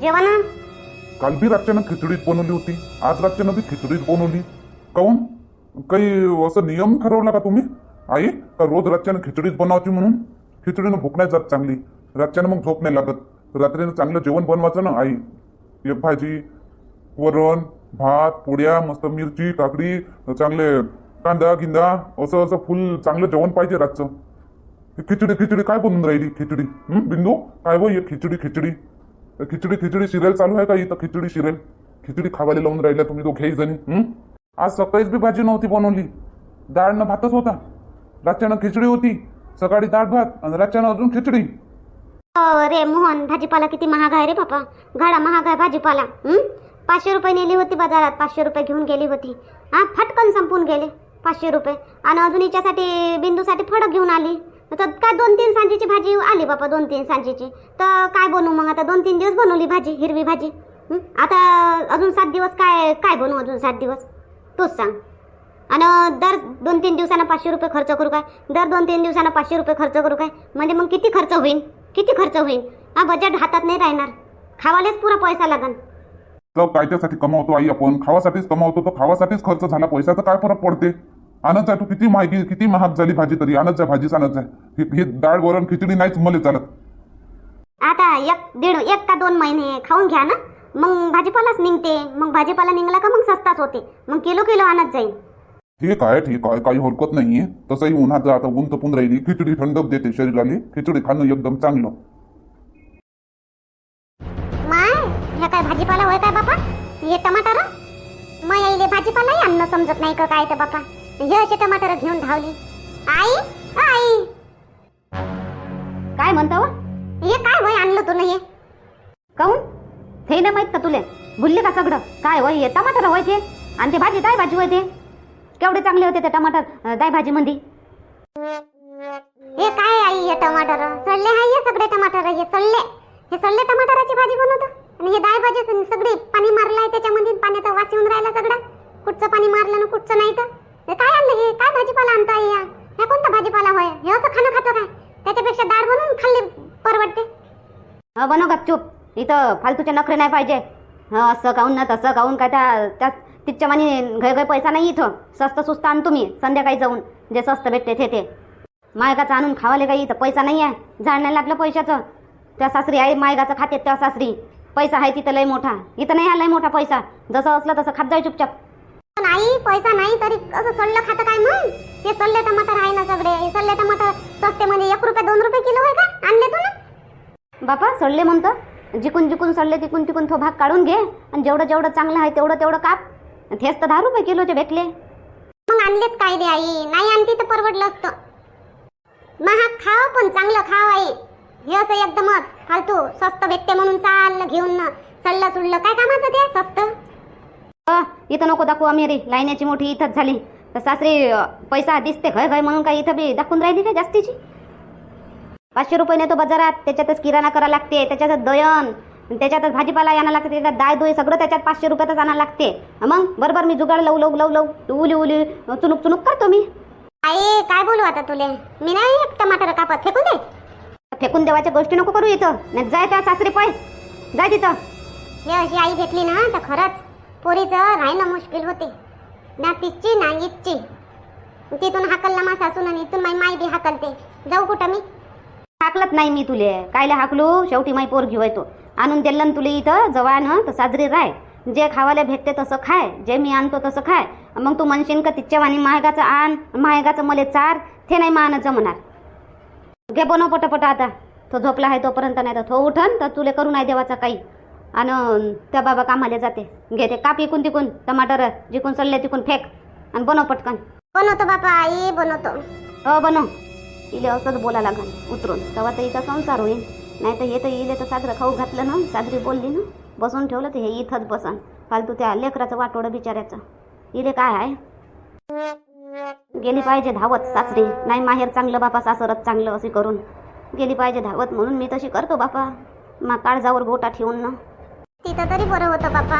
जेवण? काल बी रातच्यानं खिचडीत बनवली होती. आज रातच्यानं बी खिचडीत बनवली. काऊन? काही असं नियम ठरवला का तुम्ही? आई का रोज रातच्यानं खिचडीत बनवायची म्हणून? खिचडीनं भूक नाही जात चांगली. रातच्यानं मग झोप नाही लागत. रात्रीनं चांगलं जेवण बनवायचं ना आई? एक भाजी वरण भात पोळ्या मस्त मिरची काकडी चांगले कांदा गिंदा असं असं फुल चांगलं जेवण पाहिजे रातचं. खिचडी खिचडी काय बनवून राहिली खिचडी? बिंदू? काय बघ खिचडी खिचडी? खिचडी खिचडी शिरेल चालू आहे का इथं? खिचडी शिरेल. खिचडी खावायला लावून राहिल्या तुम्ही दोघेही जणी आज सकाळीच बी भाजी नव्हती बनवली. डाळ भातच होता. रातच्यानं खिचडी होती. सकाळी डाळ भात आणि रातच्यानं अजून खिचडी. अरे मोहन भाजीपाला किती महाग आहे रे बापा. गाडा महाग आहे भाजीपाला पाचशे रुपये नेली होती बाजारात. पाचशे रुपये घेऊन गेली होती. हा फटकन संपून गेले. पाचशे रुपये. आणि अजून हिच्यासाठी बिंदूसाठी फडक घेऊन आली. तर काय दोन तीन सांजेची भाजी आली बापा दोन तीन सांजेची. तर काय बनवू मग? आता दोन तीन दिवस बनवली भाजी हिरवी भाजी. आता अजून सात दिवस काय काय बनवू अजून सात दिवस? तूच सांग. आणि दर दोन तीन दिवसांना पाचशे रुपये खर्च करू काय? दर दोन तीन दिवसांना पाचशे रुपये खर्च करू काय? म्हणजे मग किती खर्च होईल किती खर्च होईल हा बजेट हातात नाही राहणार. खावालेच पुरा पैसा लागन. तर कायच्यासाठी कमावतो आई आपण? खावासाठीच कमावतो तर खावासाठीच खर्च झाला पैशाचा काय फरक पडते? आणत जाय तू किती महागी किती महाग झाली भाजी तरी आणत जाय भाजीच आणत जाय ही- ही डाळ वरण खिचडी नाहीच मला चालत. आता एक दीड एक का दोन महिने खाऊन घ्या ना. मग भाजीपालाच निघते. मग भाजीपाला निघला का मग सस्ताच होते. मग किलो किलो आणत जाईल ठीक आहे ठीक आहे काही हरकत नाहीये. तसंही उन्हाचं आता ऊन तपून राहिली खिचडी थंडक देते शरीराला. खिचडी खाणं एकदम चांगलं. माय हे काय भाजीपाला होय काय बापा? हे टमाटर? मग यायले भाजीपालाही अन्न समजत नाही का काय तर बापा? हे असे टमाटर घेऊन धावली. आई आई. काय म्हणतो हे? काय वय आणलं तू हे काऊन? हे ना माहीत का तुले? भुलले का सगळं? काय होय हे? टमाटर होय ते? आणि ते भाजी दाय भाजी होय ते? केवढे चांगले होते ते टमाटर दाय भाजी मंदी? हे काय आई हे टमाटर? सडले हाय हे सगळे टमाटर? हे सडले. हे सडले टमाटराची भाजी बनवतो? आणि हे डाळ भाजी सगळी पाणी मारलं आहे त्याच्यामध्ये पाण्याचा वास येऊन राहिला सगळा. कुठचं पाणी मारलं ना कुठचं नाही तर? हे काय आणलं हे? काय भाजीपाला आणता या? हे कोणता भाजीपाला होय? हे असं खाणं खातो काय? त्याच्यापेक्षा डाळ बनवून खाल्ली परवडते. हं, बनव गपचूप इथं फालतूचे नखरे नाही पाहिजे. हा असं काहून ना तसं काहून काय त्या त्या तिच्या मानी घय घय पैसा नाही इथं. स्वस्त सुस्त आण तुम्ही संध्याकाळी जाऊन. जे स्वस्त भेटते ते ते. मायगाचं आणून खावाले काही इथं पैसा नाही आहे. झाड नाही लागलं पैशाचं. त्या सासरी आहे मायगाचं खाते त्या सासरी. पैसा आहे तिथं लय मोठा. इथं नाही आहे लय मोठा पैसा. जसं असलं तसं खात जाय चुपचाप. नाही पैसा नाही तरी असं सडलं खातं काय मग? हे सडले टमाटर आहे ना सगळे. हे सल्ले टमाटर स्वस्ते म्हणजे एक रुपये दोन रुपये किलो आहे का? आणले तू ना. बापा सल्ले म्हणतो जिकून जिकून सडले तिकून तिकून तो भाग काढून घे. आणि जेवढं जेवढं चांगलं आहे तेवढं तेवढं काप. तेच तर दहा रुपये किलोचे भेटले. मग आणलेच काय रे आई? नाही आणती तर परवडलं असतं. महाग खाव पण चांगलं खाव आई. हे असं एकदमच फालतू स्वस्त भेटते म्हणून चाललं घेऊन सल्लं सुडलं काय कामाचं ते? स्वस्त इथं नको दाखवू आम्ही रे. लाईण्याची मोठी इथंच झाली. तर सासरी पैसा दिसते खय खय म्हणून काय इथं बी दाखवून राहिली काय जास्तीची. पाचशे रुपये नेतो बाजारात. त्याच्यातच किराणा करा लागते. त्याच्यातच दयन त्याच्यातच भाजीपाला आणायला लागते. त्याच्यात दाय दोय सगळं त्याच्यात पाचशे रुपयातच आणायला लागते. मग? बरोबर मी जुगाड लव लव लव लव उली उली चुनुक चुनुक करतो मी. आई काय बोलू आता तुले? मी नाही एक टमाटर कापत. फेकून दे. फेकून देवाच्या गोष्टी नको करू इथं. जाय त्या सासरी पाय. जाय तिथं. हे अशी आई भेटली ना तर खरंच पोरीचं राहणं मुश्किल होते. ना तिची ना इथची तिथून हाकलला मा सासून आणि इथून माई माई बी हाकलते. जाऊ कुठं मी? हाकलत नाही मी तुले. कायले हाकलू? शेवटी माई पोर घेऊ तो. आणून दिलं तुले इथं जवान तर साजरी राय. जे खावायला भेटते तसं खाय. जे मी आणतो तसं खाय. मग तू म्हणशील का तिच्या वाणी महागाचं आण महागाचं मले चार ते नाही मान जमणार. घे बनव पटपट आता. तो झोपला आहे तोपर्यंत नाही तर तो उठन तर तुले करू नाही देवाचा काही. आणि त्या बाबा कामाला जाते. घे ते काप इकून तिकून टमाटर जिकून सडले तिकून फेक आणि बनव पटकन. बनवतो बापा आई बनवतो. हो बनव. इले असंच बोला लागल उतरून. तेव्हा तर इथं संसार होईल नाही तर हे तर इले तर साजरं खाऊ घातलं ना साजरी बोलली ना बसून ठेवलं तर हे इथंच बसन. फालतू त्या लेकराचं वाटोडं बिचाऱ्याचं. इले काय आहे? गेली पाहिजे धावत सासरी. नाही माहेर चांगलं बापा सासरच चांगलं असे करून. गेली पाहिजे धावत म्हणून मी तशी करतो बापा. मा काळजावर गोटा ठेवून ना. तिथं तरी बरं होतं बापा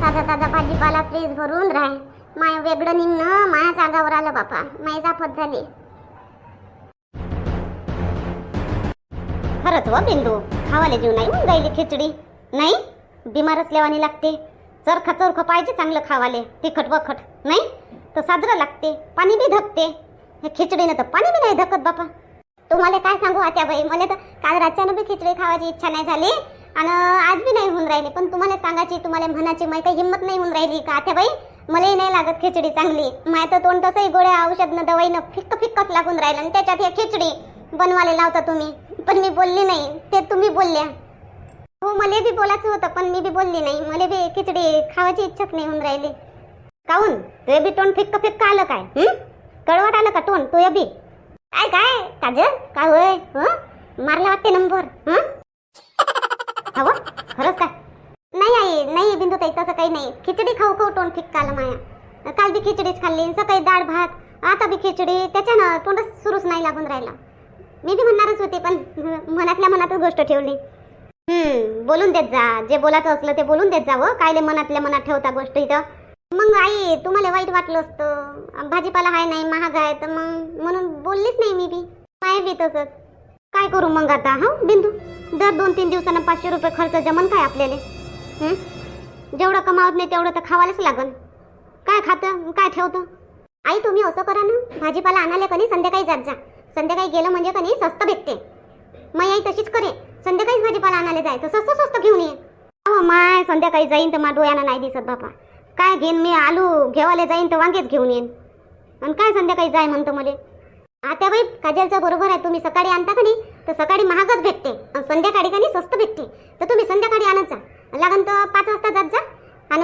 ताजा ताजा भाजीपाला फ्रीज भरून राह. माय वेगळं निघणं माया जागावर आलं बापा माय जाफत झाली. खरंच व बिंदू? खावाले जीव नाही होऊन खिचडी? नाही? बिमार असल्यावानी लागते. चरखा चरखं पाहिजे चांगलं खावाले. तिखट वखट नाही? तर साजरं लागते. पाणी बी धकते हे खिचडीनं तर पाणी बी नाही धकत बापा तुम्हाला काय सांगू आता बाई मला तर काल रातच्यानं बी खिचडी खावायची इच्छा नाही झाली. आणि आज बी नाही होऊन राहिली. पण तुम्हाला सांगायची तुम्हाला म्हणायची माहिती काही हिंमत नाही होऊन राहिली का? आता बाई मलाही नाही लागत खिचडी चांगली. माय तर तोंड तसंही गोळ्या औषधनं दवाईनं फिक्क फिक्कच लागून राहिलं. आणि त्याच्यात हे खिचडी बनवायला लावता तुम्ही. पण मी बोलली नाही. ते तुम्ही बोलल्या. हो मला बी बोलायचं होतं पण मी बी बोलली नाही. मला बी खिचडी खावायची इच्छाच नाही होऊन राहिली. काहून? तुझे बी तोंड फिक्क फिक्क आलं काय? कळवट आलं का तोंड? तुझ्या बी? काय काय? काजल? काय होय? मारला वाटते नंबर. हं हवं खरंच काय नाही आई नाही बिंदू ताई तसं काही नाही. खिचडी खाऊ खाऊ तोंड ठीक काल माया. काल बी खिचडीच खाल्ली सकाळी डाळ भात आता बी खिचडी त्याच्यानं तोंडच सुरूच नाही लागून राहिला. मी बी म्हणणारच होते पण मनातल्या मनातच गोष्ट ठेवली. हम्म बोलून देत जा. जे बोलायचं असलं ते बोलून देत जावं कायले मनातल्या मनात ठेवता गोष्ट इथं. मग आई तुम्हाला वाईट वाटलं असतं. भाजीपाला आहे नाही महाग आहे तर मग म्हणून बोललीच नाही मी बी. माय बी तसंच. काय करू मग आता हा बिंदू? दर दोन तीन दिवसानं पाचशे रुपये खर्च जमन काय आपल्याला? जेवढं कमावत नाही तेवढं तर खावायलाच लागन. काय खातं काय ठेवतं? आई तुम्ही असं करा ना. भाजीपाला आणायला कधी संध्याकाळी जात जा. संध्याकाळी गेलं म्हणजे कधी स्वस्त भेटते. मग आई तशीच करे संध्याकाळीच भाजीपाला आणायला जाय. तर स्वस्त स्वस्त घेऊन ये. अहो माय संध्याकाळी जाईन तर मा डोळ्यानं नाही दिसत बापा. काय घेईन मी आलू घेवायला जाईन तर वांगेच घेऊन येईन आणि काय संध्याकाळी जाय म्हणतो मला? आता बाई काजलचं बरोबर आहे. तुम्ही सकाळी आणता का नाही तर सकाळी महागच भेटते. आणि संध्याकाळी का नाही स्वस्त भेटते. तर तुम्ही संध्याकाळी आणत जा. लागन तर पाच वाजता जात जा. आणि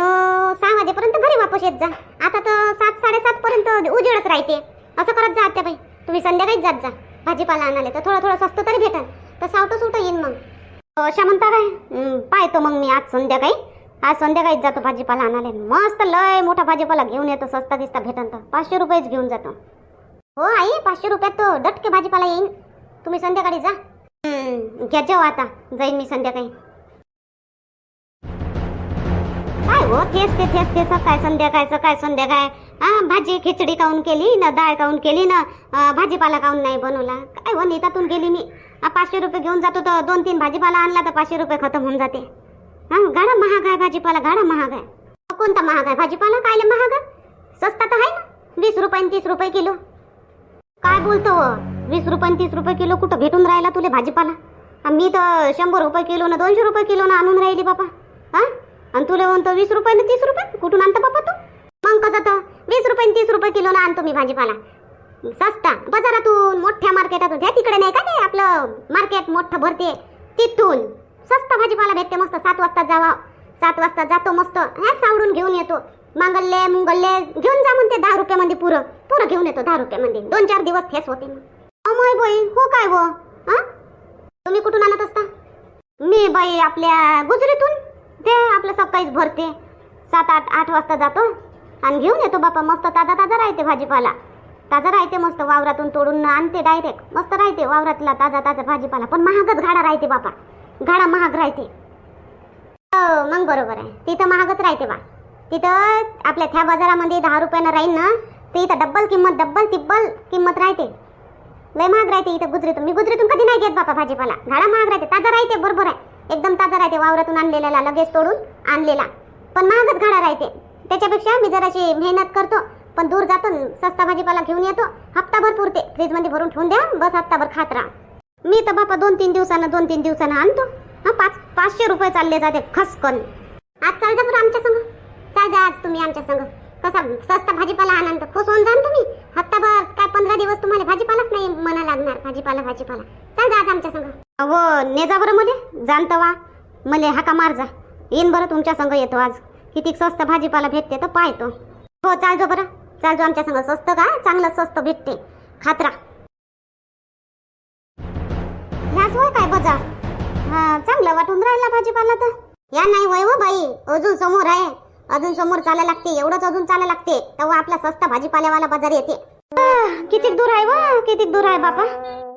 सहा वाजेपर्यंत घरी वापस येत जा. आता तर सात साडेसात पर्यंत उजेडच राहते. असं करत जा आत्या बाई तुम्ही संध्याकाळीच जात जा. भाजीपाला आणाले तर थोडं थोडं स्वस्त तरी भेटल तर सावटं सुटं येईन मग. अशा म्हणता काय पाहतो मग मी आज संध्याकाळी. आज संध्याकाळीच जातो भाजीपाला आणाले मस्त लय मोठा भाजीपाला घेऊन येतो सस्ता दिसता भेटन तर. पाचशे रुपयेच घेऊन जातो. हो आई पाचशे रुपयात तो डटके भाजीपाला येईन. तुम्ही संध्याकाळी जा. घ्या जेव्हा आता. जाईन मी संध्याकाळी. काय हो? तेच ते तेच ते सकाळ संध्याकाळ सकाळ संध्याकाळ. हा भाजी खिचडी काऊन केली ना डाळ काऊन केली ना भाजीपाला काऊन नाही बनवला. काय हो नेतातून गेली मी. पाचशे रुपये घेऊन जातो तर दोन तीन भाजीपाला आणला तर पाचशे रुपये खतम होऊन जाते. हा गाडा महाग आहे भाजीपाला गाडा महाग आहे कोणता महाग आहे भाजीपाला कायले महाग आहे स्वस्ता तर आहे ना. वीस रुपये तीस रुपये किलो. काय बोलतो हो? वीस रुपये तीस रुपये किलो कुठं भेटून राहिला तुले भाजीपाला? मी तर शंभर रुपये किलो ना दोनशे रुपये किलो ना आणून राहिली बापा. हा? आणि तुला म्हणतो वीस रुपये ना तीस रुपये? कुठून आणतो बापा तू? मग कसं तर? वीस रुपये तीस रुपये किलो ना आणतो मी भाजीपाला. सस्ता. बाजारातून मोठ्या मार्केटातून. त्या तिकडे नाही का ते आपलं मार्केट मोठं भरते तिथून. सस्ता भाजीपाला भेटते मस्त. सात वाजता जावा. सात वाजता जातो मस्त. ह्या सावडून घेऊन येतो. मांगल्ले मुंगल्ले घेऊन जा म्हणते दहा रुपयामध्ये पुरं. पुरं घेऊन येतो दहा रुपयामध्ये. दोन चार दिवस हेच होते अमोय बोई हो काय हो हां तुम्ही कुठून आणत असता? मी बाई आपल्या गुजरीतून. ते आपलं सकाळीच भरते. सात आठ आठ वाजता जातो आणि घेऊन येतो बापा मस्त ताजा ताजा राहते भाजीपाला. ताजा राहते मस्त वावरातून तोडून आणते डायरेक्ट मस्त राहते वावरातला ताजा ताजा भाजीपाला. पण महागच घाडा राहते बापा घाडा महाग राहते. हो मग बरोबर आहे. तिथं महागच राहते बा. तिथं आपल्या त्या बाजारामध्ये दहा रुपयानं राहील ना तर इथं डब्बल किंमत डब्बल तिब्बल किंमत राहते. लय महाग राहते इथं गुजरीतून. मी गुजरीतून कधी नाही घेत बापा भाजीपाला. घाडा महाग राहते. ताजा राहते बरोबर आहे. एकदम ताजा राहते वावरातून आणलेला लगेच तोडून आणलेला. पण महागच घाडा राहते. त्याच्यापेक्षा मी जराशी मेहनत करतो पण दूर जातो न, सस्ता भाजीपाला घेऊन येतो हप्ताभर पुरते. फ्रीजमध्ये भरून ठेवून द्या बस हप्ताभर खात राहा. मी तर बापा दोन तीन दिवसानं दोन तीन दिवसानं आणतो. हा पाच पाचशे रुपये चालले जाते खसकन आज चाल जा बरं आमच्या संग? चाल जा आज तुम्ही आमच्या संग. कसा सस्ता भाजीपाला आणाल तर खुश होऊन जा तुम्ही. हप्ताभर काय पंधरा दिवस तुम्हाला भाजीपालाच नाही म्हणा लागणार. भाजीपाला भाजीपाला. चाल जा आज आमच्या संग. अव ने जा बरं मले. जाणतवा मले हाका मार जा. येईन बरं तुमच्या संग येतो आज. किती स्वस्त भाजीपाला भेटते तर पाहतो. हो चाल जो बरं. चाल जो आमच्या संग. स्वस्त का? चांगलं स्वस्त भेटते. खात्रा ह्याच वय काय बजा हा चांगलं वाटून राहिला भाजीपाला तर. या नाही वय हो बाई. अजून समोर आहे. अजून समोर चालायला लागते. एवढंच अजून चालायला लागते. तेव्हा आपला स्वस्त भाजीपाल्यावाला बाजार येते. किती दूर आहे व? किती दूर आहे बापा?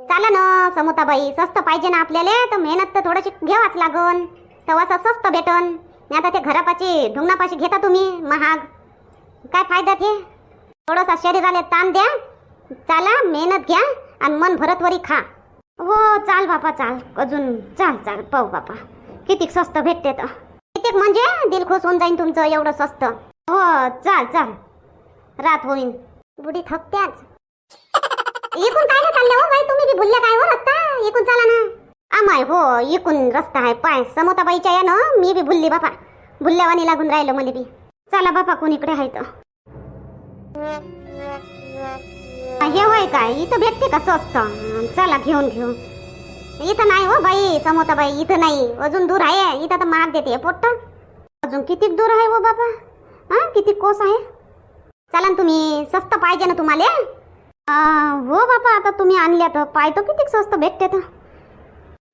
चाला ना समोताबाई. स्वस्त पाहिजे ना आपल्याला तर मेहनत तर थोडीशी घ्यावाच लागन. तेव्हा स्वस्त भेटन. नाही आता ते घरापाशी ढुंगणापाशी घेता तुम्ही महाग. काय फायदा ते? थोडासा शरीराला ताण द्या. चाला मेहनत घ्या आणि मन भरतवरी खा. हो चाल बापा चाल. अजून चाल चाल. पाहू बापा. किती स्वस्त भेटते तर. किती म्हणजे? दिल खुश होऊन जाईन तुमचं एवढं स्वस्त. हो चाल चाल. रात होईन. बुडी थकत्याच. एकूण काय ना चालले हो बाई? तुम्ही बी भुलले काय हो रस्ता? एकूण चला ना. आमाय हो एकूण रस्ता आहे. पाय समोताबाईच्या या ना मी बी भुलली बापा. भुलल्यावानी लागून राहिलं मला बी. चला बापा कोण इकडे आहे तर हे होय काय? इथं भेटते का स्वस्त? चला घेऊन घेऊ. इथं नाही हो बाई समोताबाई इथं नाही. अजून दूर आहे. इथं तर महाग देते पोट्ट. अजून किती दूर आहे हो बाबा हा किती कोस आहे? चला ना तुम्ही स्वस्त पाहिजे ना तुम्हाला. हो बापा आता तुम्ही आणल्या तर पाहतो किती स्वस्त भेटते तर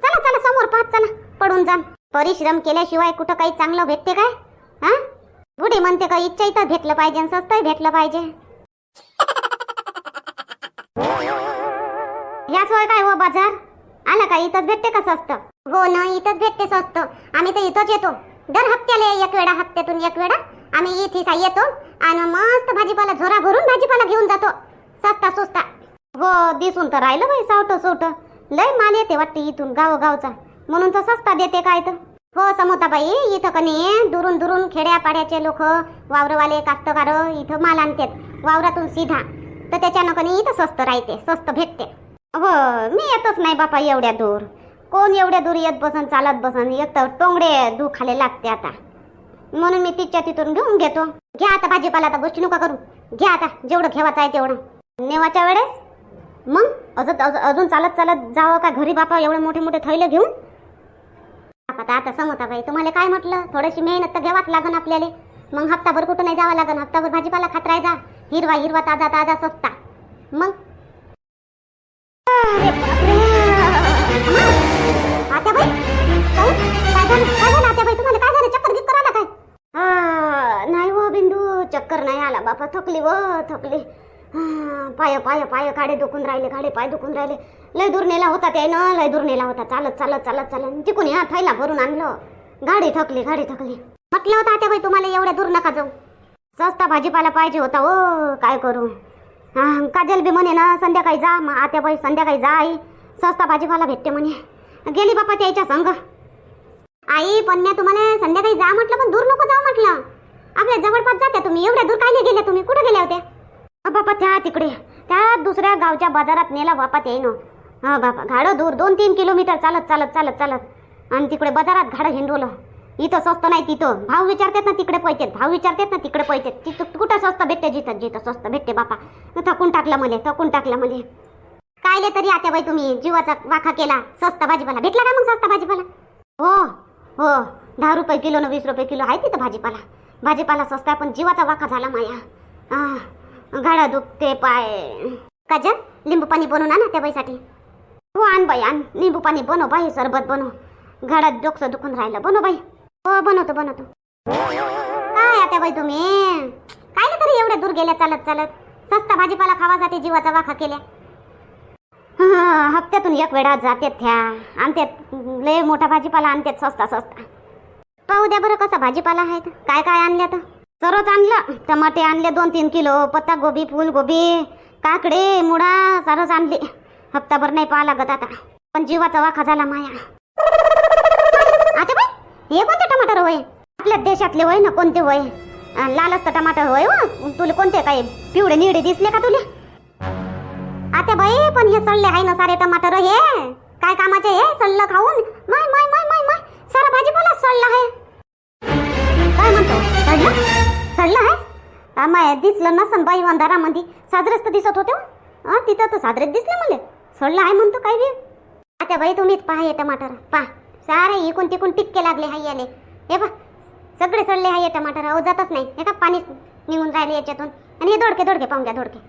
चला चला समोर पाहत चला. पडून जा. परिश्रम केल्याशिवाय कुठं काही चांगलं भेटते काय? हा? बुढी म्हणते का इच्छा इथं भेटलं पाहिजे स्वस्तही भेटलं पाहिजे. ह्या सोय काय हो बाजार? आला का इथंच भेटते का स्वस्त? हो ना इथंच भेटते स्वस्त. आम्ही तर इथंच येतो. दर हप्त्याला एक वेळा हप्त्यातून एक वेळा. आम्ही इथे येतो आणि मस्त भाजीपाला झोरा भरून भाजीपाला घेऊन जातो. सस्ता सुस्ता. हो दिसून तर राहिलं बाई सावट सोट. लय माल येते वाटते इथून गावोगावचा. म्हणून तर सस्ता देते काय तर. हो समोताबाई इथं कनी दुरून दुरून खेड्यापाड्याचे लोक वावरवाले कास्तकार इथं माल आणतात. वावरातून सीधा. तर त्याच्यानं कनी इथं स्वस्त राहते स्वस्त भेटते. हो मी येतच नाही बापा एवढ्या दूर. कोण एवढ्या दूर येत बसन चालत बसन? एक तर टोंगडे दुखाले लागते आता. म्हणून मी तिच्या तिथून घेऊन घेतो. घ्या आता भाजीपाला आता गोष्टी नका करू. घ्या आता जेवढं घेवायचं आहे तेवढं. नेवाच्या वेळेस? मग? अजून अजून- चालत चालत जावं का? घरी बापा एवढे मोठे मोठे थैले घेऊन? आता आता समोता बाई तुम्हाला काय म्हटलं? थोडीशी मेहनत तर घ्यावाच लागन आपल्याला. मग हप्ताभर कुठं नाही जावं लागन? हप्ताभर भाजीपाला खात राहायचा हिरवा हिरवा ताजा ताजा सस्ता. मग? हो? तुम्हाला काय झालं? चक्कर नाही हो बिंदू चक्कर नाही आला. बापा थकली व थकली. पाय पाय पाय काडे दुखून राहिले काडे पाय दुखून राहिले. लय दूर नेला होता त्यानं लय दूर नेला होता. चालत चालत चालत चालत. तिकून या थैला भरून आणलं. गाडी थकली गाडी थकली. म्हटलं होतं भाई तुम्हाला एवढ्या दूर नका जाऊ. सस्ता भाजीपाला पाहिजे होता ओ काय करू? काजल बी म्हणे ना संध्याकाळी जा मग आत्याबाई संध्याकाळी जा आई. सस्ता भाजीपाला भेटते म्हणे. गेली बापा त्याच्या संग. आई पण मी तुम्हाला संध्याकाळी जा म्हटलं पण दूर नको जाऊ म्हटलं. आपल्या जवळपास जात्या तुम्ही. एवढ्या दूर काय नाही गेल्या तुम्ही? कुठे गेल्या होत्या? बापा त्या तिकडे. त्या दुसऱ्या गावच्या बाजारात नेला बापा ते ना हा बापा घाडं दूर दोन तीन किलोमीटर चालत चालत चालत चालत. आणि तिकडे बाजारात घाडं हिंडवलं. इथं स्वस्त नाही तिथं. भाव विचारतात ना तिकडे पैतेत भाव विचारतात ना तिकडे पैतेत तिथं कुठं स्वस्त भेटते जिथं जिथं स्वस्त भेटते बापा. थकून टाकलं मले थकून टाकलं मले. कायले तरी आता बाई तुम्ही जीवाचा वाखा केला. स्वस्त भाजीपाला. भेटला का मग स्वस्त भाजीपाला? हो हो. दहा रुपये किलो न वीस रुपये किलो आहे तिथं भाजीपाला. भाजीपाला स्वस्त आहे पण जीवाचा वाखा झाला माया. आ, दुखते पाय. काजल लिंबू पाणी बनवून ना त्या बाईसाठी. हो आण बाई आण. लिंबू पाणी बनव बाई सरबत बनव. गाड्यात डोकसं दुखून राहिलं. बनव बाई. हो बनवतो बनवतो. काय आता बाई तुम्ही? काय नाही तरी एवढ्या दूर गेल्या चालत चालत. सस्ता भाजीपाला खावासाठी जीवाचा वाखा केल्या. हा, हप्त्यातून एक वेळा जाते त्या. आणतात लय मोठा भाजीपाला आणतात सस्ता सस्ता. पाहू द्या बरं कसा भाजीपाला आहे तर. काय काय आणल्या तर? सर्वच आणलं टमाटे आणले दोन तीन किलो पत्ता गोबी फुलगोबी काकडे मुळा सारंच आणली. हप्ताभर नाही पाहा लागत आता. पण जीवाचा वाखा झाला माया. आता बाई हे कोणते टमाटर होय? आपल्या देशातले होय ना कोणते होय? लाल असतं टमाटर होय तुले तुला कोणते काय? पिवळे निळे दिसले का तुले? आता बाई पण हे सडले आहे ना सारे टमाटर हे. काय कामाचे हे? सडलं खाऊन? माय माय माय माय माय. सारा भाजीपाला सडला आहे. काय म्हणतो? सडलं? सडलं आहे? माया माय दिसलं नसन बाई अंधारामध्ये साजरेच तर दिसत होते हो. हा तिथं तर साजरेच दिसले मला. सडलं आहे म्हणतो काय बी. आता बाई तुम्हीच पहा हे टमाटर. पहा. सारे इकून तिकून टिक्के लागले हाय याले. हे पहा. सगळे सडले हाय टमाटर. अहो जातच नाही. हे का पाणी निघून राहिले याच्यातून? आणि हे दोडके दोडके पाहून घ्या दोडके.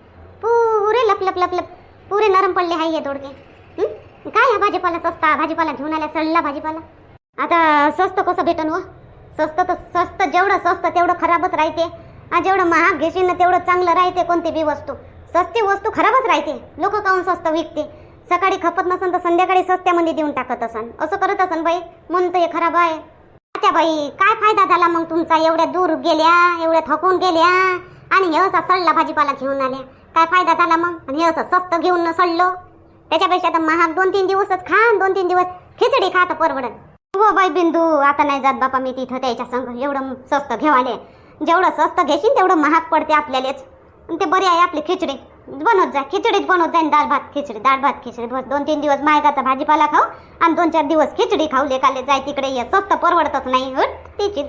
पुरे लप लप लप लप. पुरे नरम पडले हाय हे दोडके. काय हा भाजीपाला सस्ता? भाजीपाला घेऊन आल्या सडला भाजीपाला? आता स्वस्त कसं भेटन व? स्वस्त तर स्वस्त जेवढं स्वस्त तेवढं खराबच राहते. आणि जेवढं महाग घेशील ना तेवढं चांगलं राहते कोणती बी वस्तू. सस्ती वस्तू खराबच राहते. लोक काहून स्वस्त विकते? सकाळी खपत नसन तर संध्याकाळी सस्त्यामध्ये देऊन टाकत असन. असं करत असन बाई. म्हणून तर हे खराब आहे. त्या बाई काय फायदा झाला मग तुमचा? एवढ्या दूर गेल्या एवढ्या थकून गेल्या. आणि हे असा सडला भाजीपाला घेऊन आल्या. काय फायदा झाला मग? आणि हे असं स्वस्त घेऊन न सडलो. त्याच्यापेक्षा तर महाग दोन तीन दिवसच खा दोन तीन दिवस खिचडी खा तर परवडत हो बाई बिंदू आता नाही जात बापा मी तिथं त्याच्या संग एवढं स्वस्त घेवाले. जेवढं स्वस्त घेशील तेवढं महाग पडते आपल्यालाच. आणि ते बरी आहे आपली खिचडी. बनवत जा खिचडीच बनवत जाईन डाळ भात खिचडी डाळ भात खिचडी. बस दोन तीन दिवस मायकाचा भाजीपाला खाऊ आणि दोन चार दिवस खिचडी खाऊ लेकाले जाय तिकडे ये. स्वस्त परवडतच नाही तिची.